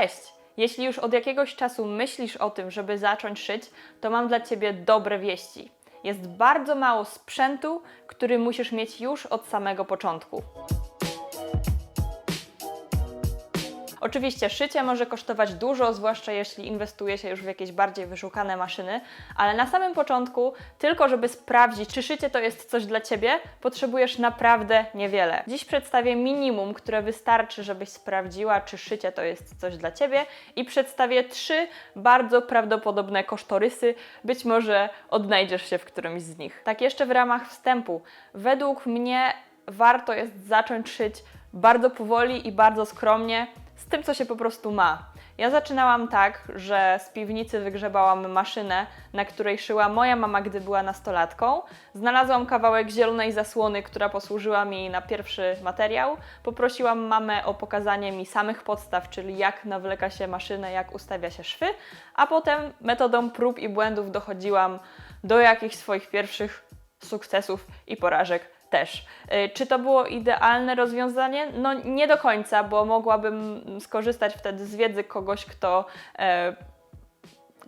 Cześć! Jeśli już od jakiegoś czasu myślisz o tym, żeby zacząć szyć, to mam dla Ciebie dobre wieści. Jest bardzo mało sprzętu, który musisz mieć już od samego początku. Oczywiście szycie może kosztować dużo, zwłaszcza jeśli inwestuje się już w jakieś bardziej wyszukane maszyny, ale na samym początku, tylko żeby sprawdzić, czy szycie to jest coś dla Ciebie, potrzebujesz naprawdę niewiele. Dziś przedstawię minimum, które wystarczy, żebyś sprawdziła, czy szycie to jest coś dla Ciebie i przedstawię trzy bardzo prawdopodobne kosztorysy. Być może odnajdziesz się w którymś z nich. Tak jeszcze w ramach wstępu. Według mnie warto jest zacząć szyć bardzo powoli i bardzo skromnie, z tym, co się po prostu ma. Ja zaczynałam tak, że z piwnicy wygrzebałam maszynę, na której szyła moja mama, gdy była nastolatką. Znalazłam kawałek zielonej zasłony, która posłużyła mi na pierwszy materiał. Poprosiłam mamę o pokazanie mi samych podstaw, czyli jak nawleka się maszynę, jak ustawia się szwy, a potem metodą prób i błędów dochodziłam do jakichś swoich pierwszych sukcesów i porażek też. Y, Czy to było idealne rozwiązanie? No nie do końca, bo mogłabym skorzystać wtedy z wiedzy kogoś, kto. E,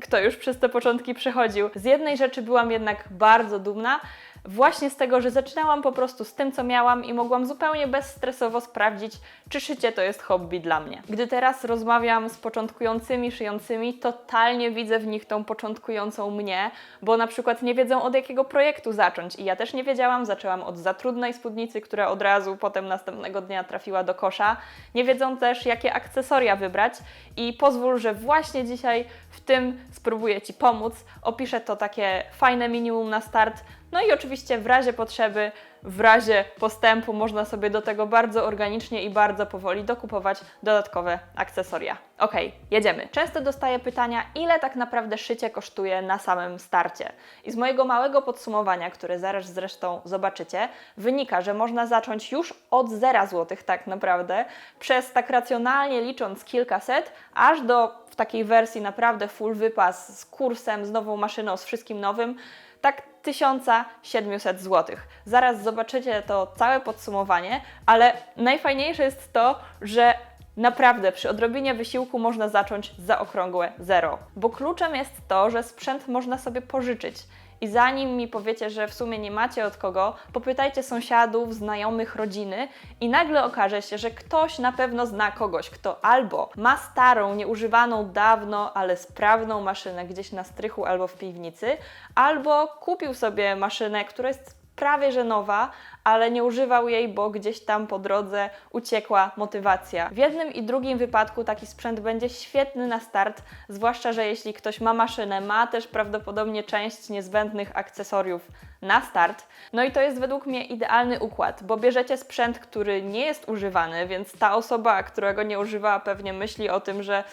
kto już przez te początki przechodził. Z jednej rzeczy byłam jednak bardzo dumna, właśnie z tego, że zaczynałam po prostu z tym, co miałam i mogłam zupełnie bezstresowo sprawdzić, czy szycie to jest hobby dla mnie. Gdy teraz rozmawiam z początkującymi szyjącymi, totalnie widzę w nich tą początkującą mnie, bo na przykład nie wiedzą od jakiego projektu zacząć i ja też nie wiedziałam, zaczęłam od za trudnej spódnicy, która od razu potem następnego dnia trafiła do kosza. Nie wiedzą też, jakie akcesoria wybrać i pozwól, że właśnie dzisiaj w tym spróbuję Ci pomóc. Opiszę to takie fajne minimum na start, no i oczywiście w razie potrzeby, w razie postępu można sobie do tego bardzo organicznie i bardzo powoli dokupować dodatkowe akcesoria. Ok, jedziemy. Często dostaję pytania, ile tak naprawdę szycie kosztuje na samym starcie. I z mojego małego podsumowania, które zaraz zresztą zobaczycie, wynika, że można zacząć już od 0 zł tak naprawdę, przez tak racjonalnie licząc kilkaset, aż do w takiej wersji naprawdę full wypas z kursem, z nową maszyną, z wszystkim nowym, tak 1700 zł. Zaraz zobaczycie to całe podsumowanie, ale najfajniejsze jest to, że Naprawdę, przy odrobinie wysiłku można zacząć za okrągłe zero. Bo kluczem jest to, że sprzęt można sobie pożyczyć. I zanim mi powiecie, że w sumie nie macie od kogo, popytajcie sąsiadów, znajomych, rodziny i nagle okaże się, że ktoś na pewno zna kogoś, kto albo ma starą, nieużywaną dawno, ale sprawną maszynę gdzieś na strychu albo w piwnicy, albo kupił sobie maszynę, która jest prawie że nowa, ale nie używał jej, bo gdzieś tam po drodze uciekła motywacja. W jednym i drugim wypadku taki sprzęt będzie świetny na start, zwłaszcza, że jeśli ktoś ma maszynę, ma też prawdopodobnie część niezbędnych akcesoriów na start. No i to jest według mnie idealny układ, bo bierzecie sprzęt, który nie jest używany, więc ta osoba, która go nie używa, pewnie myśli o tym, że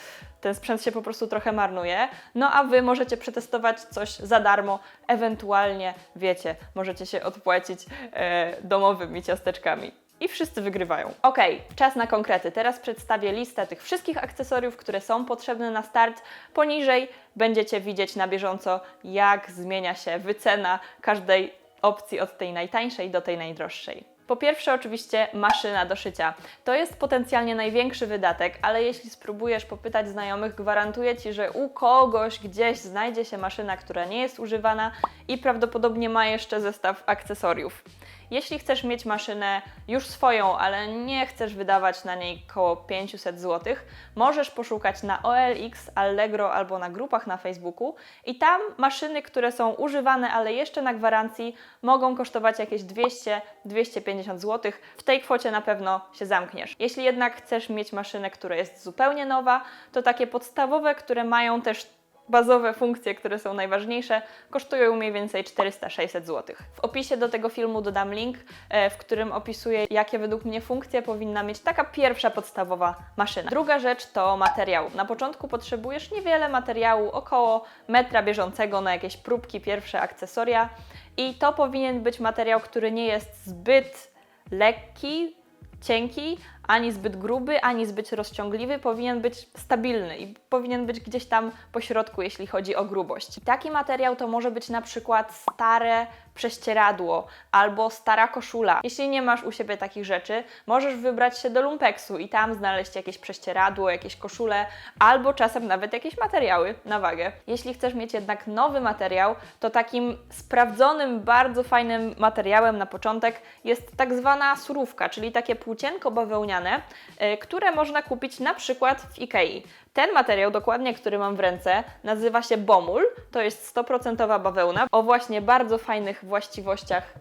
ten sprzęt się po prostu trochę marnuje. No a Wy możecie przetestować coś za darmo, ewentualnie, wiecie, możecie się odpłacić e, domowymi ciasteczkami. I wszyscy wygrywają. Ok, czas na konkrety. Teraz przedstawię listę tych wszystkich akcesoriów, które są potrzebne na start. Poniżej będziecie widzieć na bieżąco, jak zmienia się wycena każdej opcji od tej najtańszej do tej najdroższej. Po pierwsze, oczywiście maszyna do szycia. To jest potencjalnie największy wydatek, ale jeśli spróbujesz popytać znajomych, gwarantuję Ci, że u kogoś gdzieś znajdzie się maszyna, która nie jest używana i prawdopodobnie ma jeszcze zestaw akcesoriów. Jeśli chcesz mieć maszynę już swoją, ale nie chcesz wydawać na niej około 500 zł, możesz poszukać na OLX, Allegro albo na grupach na Facebooku i tam maszyny, które są używane, ale jeszcze na gwarancji, mogą kosztować jakieś 200-250 zł. W tej kwocie na pewno się zamkniesz. Jeśli jednak chcesz mieć maszynę, która jest zupełnie nowa, to takie podstawowe, które mają też bazowe funkcje, które są najważniejsze, kosztują mniej więcej 400-600 zł. W opisie do tego filmu dodam link, e, w którym opisuję, jakie według mnie funkcje powinna mieć taka pierwsza podstawowa maszyna. Druga rzecz to materiał. Na początku potrzebujesz niewiele materiału, około metra bieżącego na jakieś próbki, pierwsze akcesoria i to powinien być materiał, który nie jest zbyt lekki, cienki, ani zbyt gruby, ani zbyt rozciągliwy, powinien być stabilny i powinien być gdzieś tam po środku, jeśli chodzi o grubość. Taki materiał to może być na przykład stare prześcieradło albo stara koszula. Jeśli nie masz u siebie takich rzeczy, możesz wybrać się do lumpeksu i tam znaleźć jakieś prześcieradło, jakieś koszule albo czasem nawet jakieś materiały na wagę. Jeśli chcesz mieć jednak nowy materiał, to takim sprawdzonym, bardzo fajnym materiałem na początek jest tak zwana surówka, czyli takie płócienko bawełniane, y, które można kupić na przykład w Ikei. Ten materiał, dokładnie, który mam w ręce, nazywa się Bomul. To jest 100% bawełna o właśnie bardzo fajnych właściwościach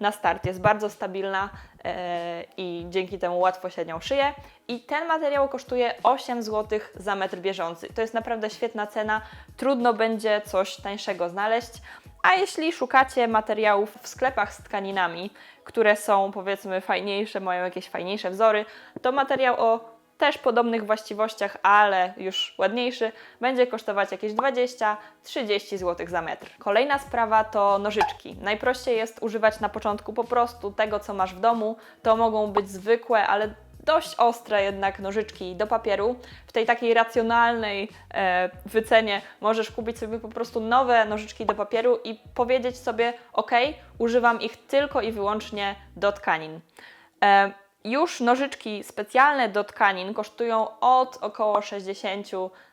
na start. Jest bardzo stabilna e, i dzięki temu łatwo się nią szyje. I ten materiał kosztuje 8 zł za metr bieżący. To jest naprawdę świetna cena. Trudno będzie coś tańszego znaleźć. A jeśli szukacie materiałów w sklepach z tkaninami, które są powiedzmy fajniejsze, mają jakieś fajniejsze wzory, to materiał o też podobnych właściwościach, ale już ładniejszy, będzie kosztować jakieś 20-30 zł za metr. Kolejna sprawa to nożyczki. Najprościej jest używać na początku po prostu tego, co masz w domu. To mogą być zwykłe, ale dość ostre jednak nożyczki do papieru. W tej takiej racjonalnej e, wycenie możesz kupić sobie po prostu nowe nożyczki do papieru i powiedzieć sobie, ok, używam ich tylko i wyłącznie do tkanin. E, już nożyczki specjalne do tkanin kosztują od około 60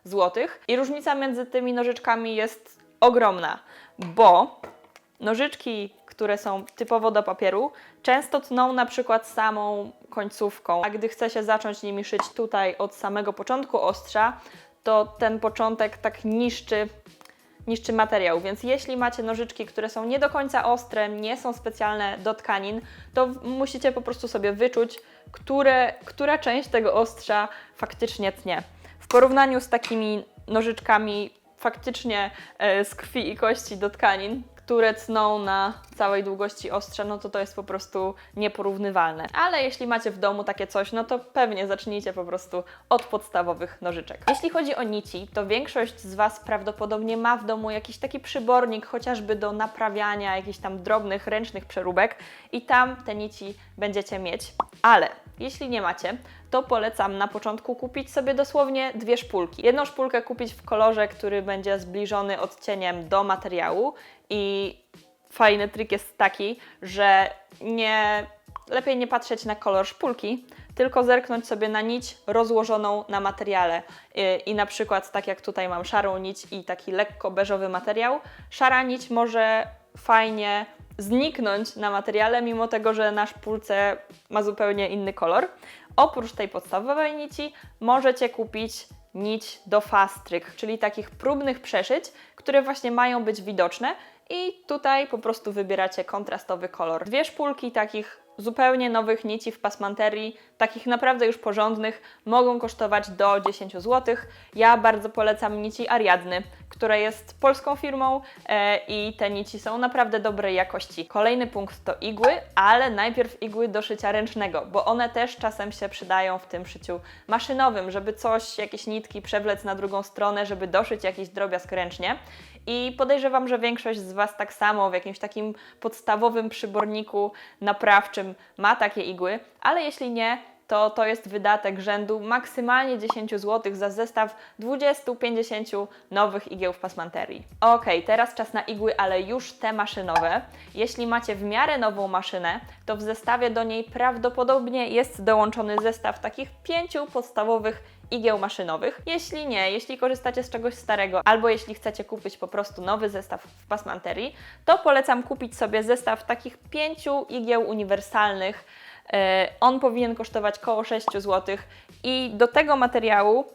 zł i różnica między tymi nożyczkami jest ogromna, bo nożyczki, które są typowo do papieru, często tną na przykład samą końcówką, a gdy chce się zacząć nimi szyć tutaj od samego początku ostrza, to ten początek tak niszczy niszczy materiał, więc jeśli macie nożyczki, które są nie do końca ostre, nie są specjalne do tkanin, to musicie po prostu sobie wyczuć, które, która część tego ostrza faktycznie tnie. W porównaniu z takimi nożyczkami faktycznie e, z krwi i kości do tkanin, które cną na całej długości ostrza, no to to jest po prostu nieporównywalne. Ale jeśli macie w domu takie coś, no to pewnie zacznijcie po prostu od podstawowych nożyczek. Jeśli chodzi o nici, to większość z Was prawdopodobnie ma w domu jakiś taki przybornik, chociażby do naprawiania jakichś tam drobnych, ręcznych przeróbek i tam te nici będziecie mieć. Ale jeśli nie macie, to polecam na początku kupić sobie dosłownie dwie szpulki. Jedną szpulkę kupić w kolorze, który będzie zbliżony odcieniem do materiału i fajny trik jest taki, że nie, lepiej nie patrzeć na kolor szpulki, tylko zerknąć sobie na nić rozłożoną na materiale. I, I na przykład tak jak tutaj mam szarą nić i taki lekko beżowy materiał, szara nić może fajnie zniknąć na materiale, mimo tego, że na szpulce ma zupełnie inny kolor. Oprócz tej podstawowej nici możecie kupić nić do fastryk, czyli takich próbnych przeszyć, które właśnie mają być widoczne i tutaj po prostu wybieracie kontrastowy kolor. Dwie szpulki takich zupełnie nowych nici w pasmanterii, takich naprawdę już porządnych, mogą kosztować do 10 zł. Ja bardzo polecam nici Ariadny, która jest polską firmą e, i te nici są naprawdę dobrej jakości. Kolejny punkt to igły, ale najpierw igły do szycia ręcznego, bo one też czasem się przydają w tym szyciu maszynowym, żeby coś, jakieś nitki przewlec na drugą stronę, żeby doszyć jakiś drobiazg ręcznie. I podejrzewam, że większość z Was tak samo w jakimś takim podstawowym przyborniku naprawczym ma takie igły, ale jeśli nie, to to jest wydatek rzędu maksymalnie 10 zł za zestaw 20-50 nowych igieł w pasmanterii. Ok, teraz czas na igły, ale już te maszynowe. Jeśli macie w miarę nową maszynę, to w zestawie do niej prawdopodobnie jest dołączony zestaw takich pięciu podstawowych igieł maszynowych. Jeśli nie, jeśli korzystacie z czegoś starego, albo jeśli chcecie kupić po prostu nowy zestaw w pasmanterii, to polecam kupić sobie zestaw takich pięciu igieł uniwersalnych. E, On powinien kosztować około 6 zł i do tego materiału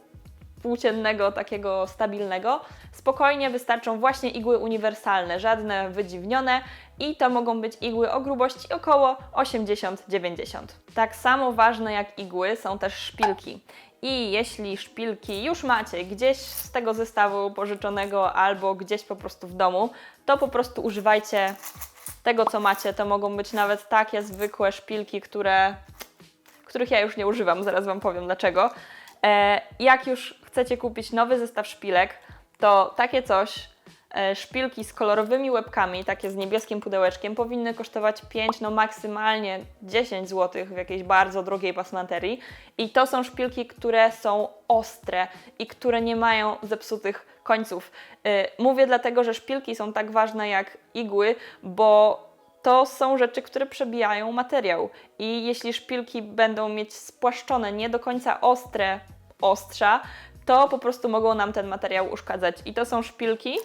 płóciennego, takiego stabilnego, spokojnie wystarczą właśnie igły uniwersalne, żadne wydziwnione i to mogą być igły o grubości około 80-90. Tak samo ważne jak igły są też szpilki. I jeśli szpilki już macie gdzieś z tego zestawu pożyczonego albo gdzieś po prostu w domu, to po prostu używajcie tego, co macie. To mogą być nawet takie zwykłe szpilki, które, których ja już nie używam, zaraz Wam powiem dlaczego. E, jak już chcecie kupić nowy zestaw szpilek, to takie coś szpilki z kolorowymi łebkami, takie z niebieskim pudełeczkiem, powinny kosztować 5, no maksymalnie 10 zł w jakiejś bardzo drogiej pasmanterii. I to są szpilki, które są ostre i które nie mają zepsutych końców. Y, Mówię dlatego, że szpilki są tak ważne jak igły, bo to są rzeczy, które przebijają materiał. I jeśli szpilki będą mieć spłaszczone, nie do końca ostre ostrza, to po prostu mogą nam ten materiał uszkadzać. I to są szpilki,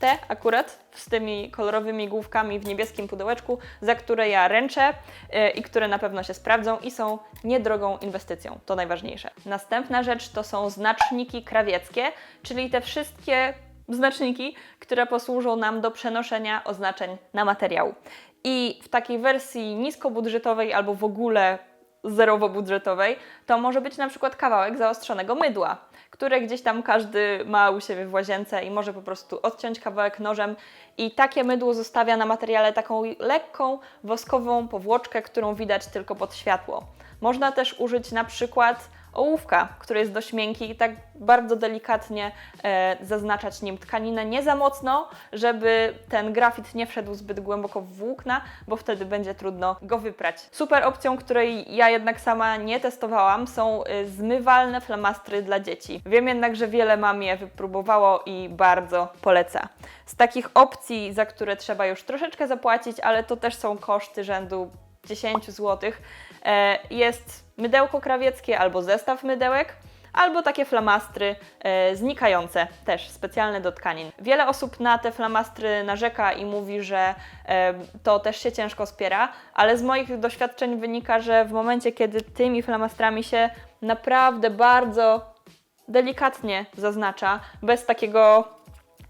te akurat z tymi kolorowymi główkami w niebieskim pudełeczku, za które ja ręczę yy, i które na pewno się sprawdzą i są niedrogą inwestycją. To najważniejsze. Następna rzecz to są znaczniki krawieckie, czyli te wszystkie znaczniki, które posłużą nam do przenoszenia oznaczeń na materiał. I w takiej wersji niskobudżetowej albo w ogóle zerowo-budżetowej, to może być na przykład kawałek zaostrzonego mydła, które gdzieś tam każdy ma u siebie w łazience i może po prostu odciąć kawałek nożem i takie mydło zostawia na materiale taką lekką, woskową powłoczkę, którą widać tylko pod światło. Można też użyć na przykład ołówka, który jest dość miękki i tak bardzo delikatnie e, zaznaczać nim tkaninę, nie za mocno, żeby ten grafit nie wszedł zbyt głęboko w włókna, bo wtedy będzie trudno go wyprać. Super opcją, której ja jednak sama nie testowałam, są e, zmywalne flamastry dla dzieci. Wiem jednak, że wiele mam je wypróbowało i bardzo poleca. Z takich opcji, za które trzeba już troszeczkę zapłacić, ale to też są koszty rzędu 10 zł, e, jest mydełko krawieckie albo zestaw mydełek, albo takie flamastry e, znikające, też specjalne do tkanin. Wiele osób na te flamastry narzeka i mówi, że e, to też się ciężko spiera, ale z moich doświadczeń wynika, że w momencie, kiedy tymi flamastrami się naprawdę bardzo delikatnie zaznacza, bez takiego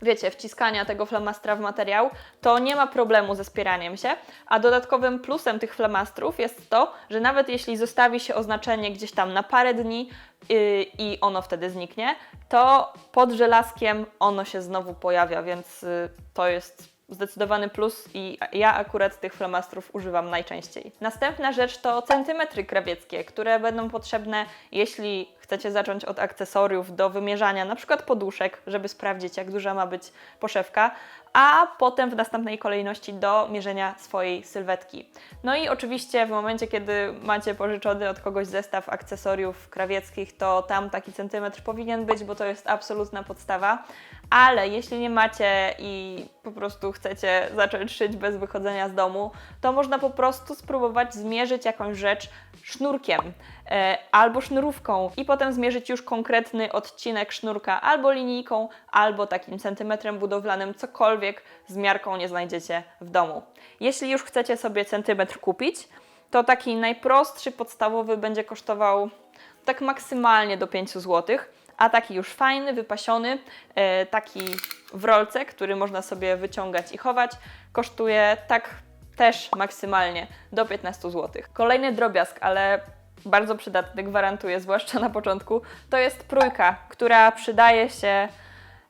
wiecie, wciskania tego flamastra w materiał, to nie ma problemu ze spieraniem się. A dodatkowym plusem tych flamastrów jest to, że nawet jeśli zostawi się oznaczenie gdzieś tam na parę dni yy, i ono wtedy zniknie, to pod żelazkiem ono się znowu pojawia, więc yy, to jest zdecydowany plus i ja akurat tych flamastrów używam najczęściej. Następna rzecz to centymetry krawieckie, które będą potrzebne, jeśli chcecie zacząć od akcesoriów do wymierzania na przykład poduszek, żeby sprawdzić jak duża ma być poszewka, a potem w następnej kolejności do mierzenia swojej sylwetki. No i oczywiście w momencie, kiedy macie pożyczony od kogoś zestaw akcesoriów krawieckich, to tam taki centymetr powinien być, bo to jest absolutna podstawa. Ale jeśli nie macie i po prostu chcecie zacząć szyć bez wychodzenia z domu, to można po prostu spróbować zmierzyć jakąś rzecz sznurkiem e, albo sznurówką i potem zmierzyć już konkretny odcinek sznurka albo linijką, albo takim centymetrem budowlanym, cokolwiek z miarką nie znajdziecie w domu. Jeśli już chcecie sobie centymetr kupić, to taki najprostszy, podstawowy będzie kosztował tak maksymalnie do 5 zł, a taki już fajny, wypasiony, e, taki w rolce, który można sobie wyciągać i chować, kosztuje tak też maksymalnie do 15 zł. Kolejny drobiazg, ale bardzo przydatny, gwarantuję, zwłaszcza na początku, to jest prójka, która przydaje się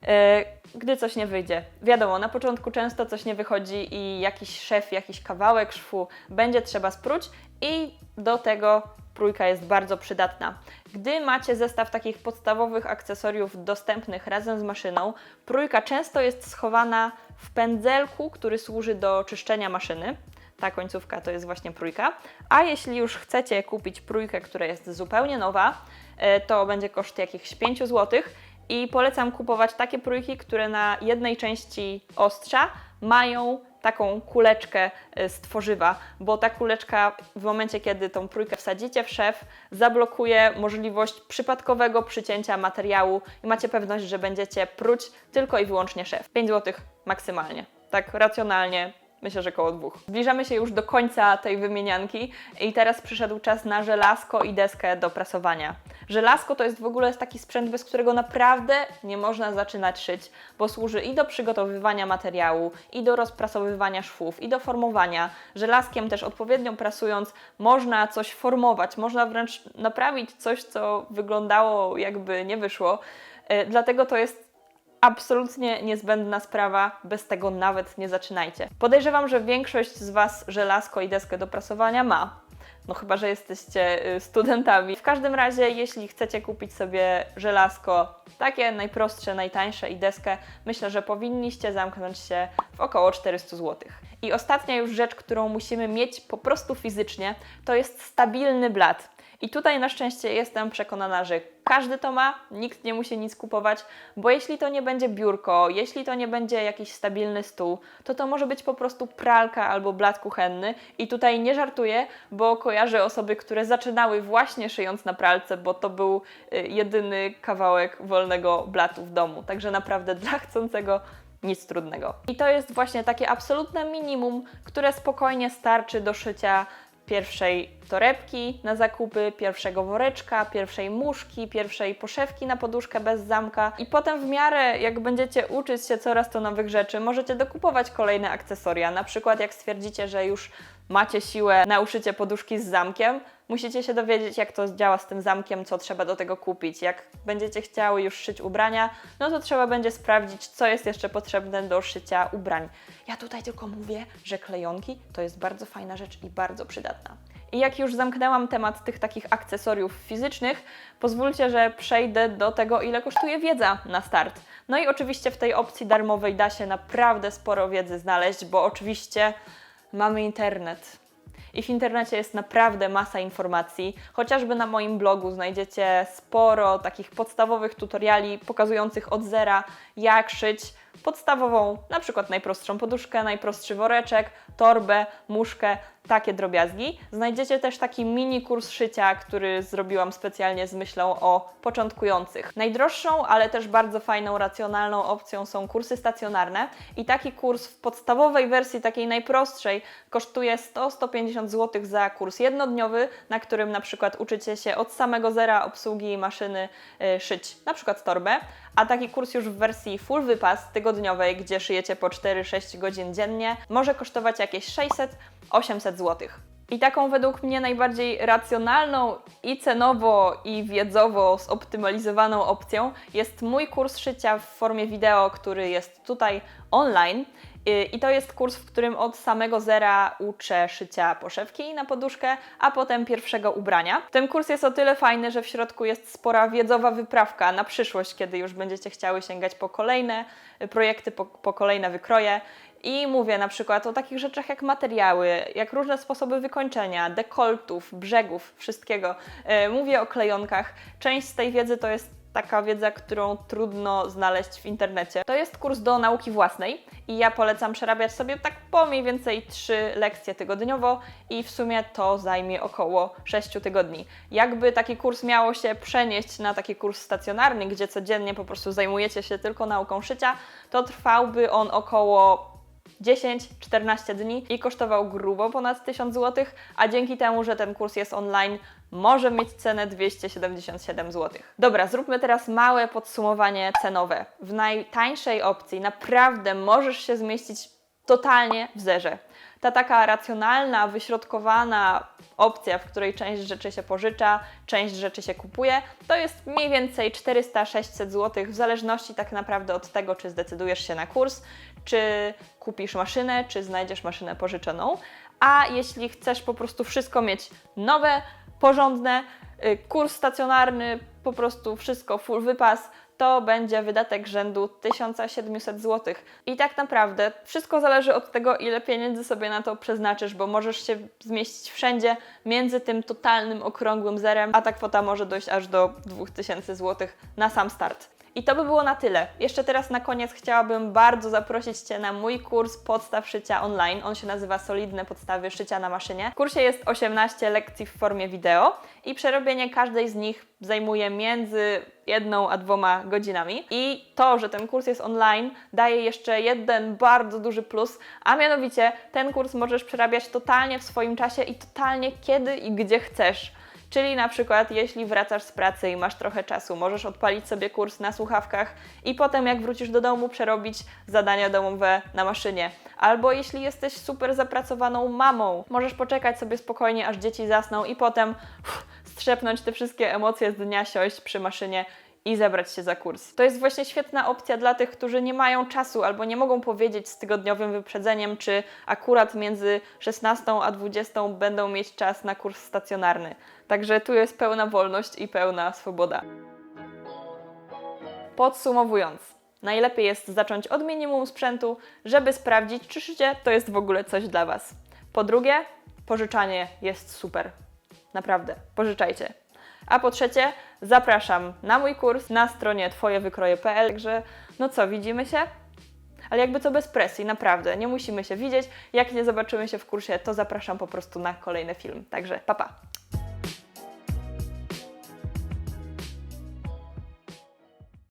e, gdy coś nie wyjdzie. Wiadomo, na początku często coś nie wychodzi i jakiś szef, jakiś kawałek szwu będzie trzeba spróć i do tego prójka jest bardzo przydatna. Gdy macie zestaw takich podstawowych akcesoriów dostępnych razem z maszyną, prójka często jest schowana w pędzelku, który służy do czyszczenia maszyny. Ta końcówka to jest właśnie prójka. A jeśli już chcecie kupić prójkę, która jest zupełnie nowa, e, to będzie koszt jakichś 5 zł. I polecam kupować takie prójki, które na jednej części ostrza mają taką kuleczkę z tworzywa, bo ta kuleczka w momencie, kiedy tą prójkę wsadzicie w szef, zablokuje możliwość przypadkowego przycięcia materiału i macie pewność, że będziecie pruć tylko i wyłącznie szef. 5 zł maksymalnie. Tak racjonalnie Myślę, że koło dwóch. Zbliżamy się już do końca tej wymienianki i teraz przyszedł czas na żelazko i deskę do prasowania. Żelazko to jest w ogóle taki sprzęt, bez którego naprawdę nie można zaczynać szyć, bo służy i do przygotowywania materiału, i do rozprasowywania szwów, i do formowania. Żelazkiem też odpowiednio prasując można coś formować, można wręcz naprawić coś, co wyglądało jakby nie wyszło. Yy, dlatego to jest absolutnie niezbędna sprawa, bez tego nawet nie zaczynajcie. Podejrzewam, że większość z Was żelazko i deskę do prasowania ma. No chyba, że jesteście y, studentami. W każdym razie, jeśli chcecie kupić sobie żelazko, takie najprostsze, najtańsze i deskę, myślę, że powinniście zamknąć się w około 400 zł. I ostatnia już rzecz, którą musimy mieć po prostu fizycznie, to jest stabilny blat. I tutaj na szczęście jestem przekonana, że każdy to ma, nikt nie musi nic kupować, bo jeśli to nie będzie biurko, jeśli to nie będzie jakiś stabilny stół, to to może być po prostu pralka albo blat kuchenny. I tutaj nie żartuję, bo kojarzę osoby, które zaczynały właśnie szyjąc na pralce, bo to był y, jedyny kawałek wolnego blatu w domu. Także naprawdę dla chcącego nic trudnego. I to jest właśnie takie absolutne minimum, które spokojnie starczy do szycia pierwszej torebki na zakupy, pierwszego woreczka, pierwszej muszki, pierwszej poszewki na poduszkę bez zamka i potem w miarę jak będziecie uczyć się coraz to nowych rzeczy, możecie dokupować kolejne akcesoria. Na przykład jak stwierdzicie, że już macie siłę na uszycie poduszki z zamkiem, musicie się dowiedzieć, jak to działa z tym zamkiem, co trzeba do tego kupić. Jak będziecie chciały już szyć ubrania, no to trzeba będzie sprawdzić, co jest jeszcze potrzebne do szycia ubrań. Ja tutaj tylko mówię, że klejonki to jest bardzo fajna rzecz i bardzo przydatna. I jak już zamknęłam temat tych takich akcesoriów fizycznych, pozwólcie, że przejdę do tego, ile kosztuje wiedza na start. No i oczywiście w tej opcji darmowej da się naprawdę sporo wiedzy znaleźć, bo oczywiście mamy internet. I w internecie jest naprawdę masa informacji. Chociażby na moim blogu znajdziecie sporo takich podstawowych tutoriali pokazujących od zera, jak szyć podstawową, na przykład najprostszą poduszkę, najprostszy woreczek, torbę, muszkę, takie drobiazgi. Znajdziecie też taki mini kurs szycia, który zrobiłam specjalnie z myślą o początkujących. Najdroższą, ale też bardzo fajną, racjonalną opcją są kursy stacjonarne i taki kurs w podstawowej wersji, takiej najprostszej, kosztuje 100-150 zł za kurs jednodniowy, na którym na przykład uczycie się od samego zera obsługi maszyny y, szyć na przykład torbę, a taki kurs już w wersji full wypas tygodniowej, gdzie szyjecie po 4-6 godzin dziennie, może kosztować jakieś 600-800 zł. I taką według mnie najbardziej racjonalną i cenowo i wiedzowo zoptymalizowaną opcją jest mój kurs szycia w formie wideo, który jest tutaj online. Y, I to jest kurs, w którym od samego zera uczę szycia poszewki na poduszkę, a potem pierwszego ubrania. Ten kurs jest o tyle fajny, że w środku jest spora wiedzowa wyprawka na przyszłość, kiedy już będziecie chciały sięgać po kolejne y, projekty, po, po kolejne wykroje. I mówię na przykład o takich rzeczach jak materiały, jak różne sposoby wykończenia, dekoltów, brzegów, wszystkiego. Y, Mówię o klejonkach. Część z tej wiedzy to jest taka wiedza, którą trudno znaleźć w internecie. To jest kurs do nauki własnej i ja polecam przerabiać sobie tak po mniej więcej 3 lekcje tygodniowo i w sumie to zajmie około 6 tygodni. Jakby taki kurs miało się przenieść na taki kurs stacjonarny, gdzie codziennie po prostu zajmujecie się tylko nauką szycia, to trwałby on około 10-14 dni i kosztował grubo ponad 1000 zł, a dzięki temu, że ten kurs jest online, może mieć cenę 277 zł. Dobra, zróbmy teraz małe podsumowanie cenowe. W najtańszej opcji naprawdę możesz się zmieścić totalnie w zerze. Ta taka racjonalna, wyśrodkowana opcja, w której część rzeczy się pożycza, część rzeczy się kupuje, to jest mniej więcej 400-600 zł, w zależności tak naprawdę od tego, czy zdecydujesz się na kurs, czy kupisz maszynę, czy znajdziesz maszynę pożyczoną. A jeśli chcesz po prostu wszystko mieć nowe, porządne, y, kurs stacjonarny, po prostu wszystko full wypas, to będzie wydatek rzędu 1700 zł. I tak naprawdę wszystko zależy od tego, ile pieniędzy sobie na to przeznaczysz, bo możesz się zmieścić wszędzie między tym totalnym okrągłym zerem, a ta kwota może dojść aż do 2000 zł na sam start. I to by było na tyle. Jeszcze teraz na koniec chciałabym bardzo zaprosić Cię na mój kurs podstaw szycia online. On się nazywa Solidne podstawy szycia na maszynie. W kursie jest 18 lekcji w formie wideo i przerobienie każdej z nich zajmuje między jedną a dwoma godzinami. I to, że ten kurs jest online, daje jeszcze jeden bardzo duży plus, a mianowicie ten kurs możesz przerabiać totalnie w swoim czasie i totalnie kiedy i gdzie chcesz. Czyli na przykład, jeśli wracasz z pracy i masz trochę czasu, możesz odpalić sobie kurs na słuchawkach i potem, jak wrócisz do domu, przerobić zadania domowe na maszynie. Albo jeśli jesteś super zapracowaną mamą, możesz poczekać sobie spokojnie, aż dzieci zasną i potem uff, strzepnąć te wszystkie emocje z dnia, siąść przy maszynie i zebrać się za kurs. To jest właśnie świetna opcja dla tych, którzy nie mają czasu albo nie mogą powiedzieć z tygodniowym wyprzedzeniem, czy akurat między 16 a 20 będą mieć czas na kurs stacjonarny. Także tu jest pełna wolność i pełna swoboda. Podsumowując, najlepiej jest zacząć od minimum sprzętu, żeby sprawdzić, czy szycie to jest w ogóle coś dla Was. Po drugie, pożyczanie jest super. Naprawdę, pożyczajcie. A po trzecie, zapraszam na mój kurs na stronie twojewykroje.pl, także no co, widzimy się? Ale jakby co bez presji, naprawdę, nie musimy się widzieć. Jak nie zobaczymy się w kursie, to zapraszam po prostu na kolejny film. Także papa. Pa.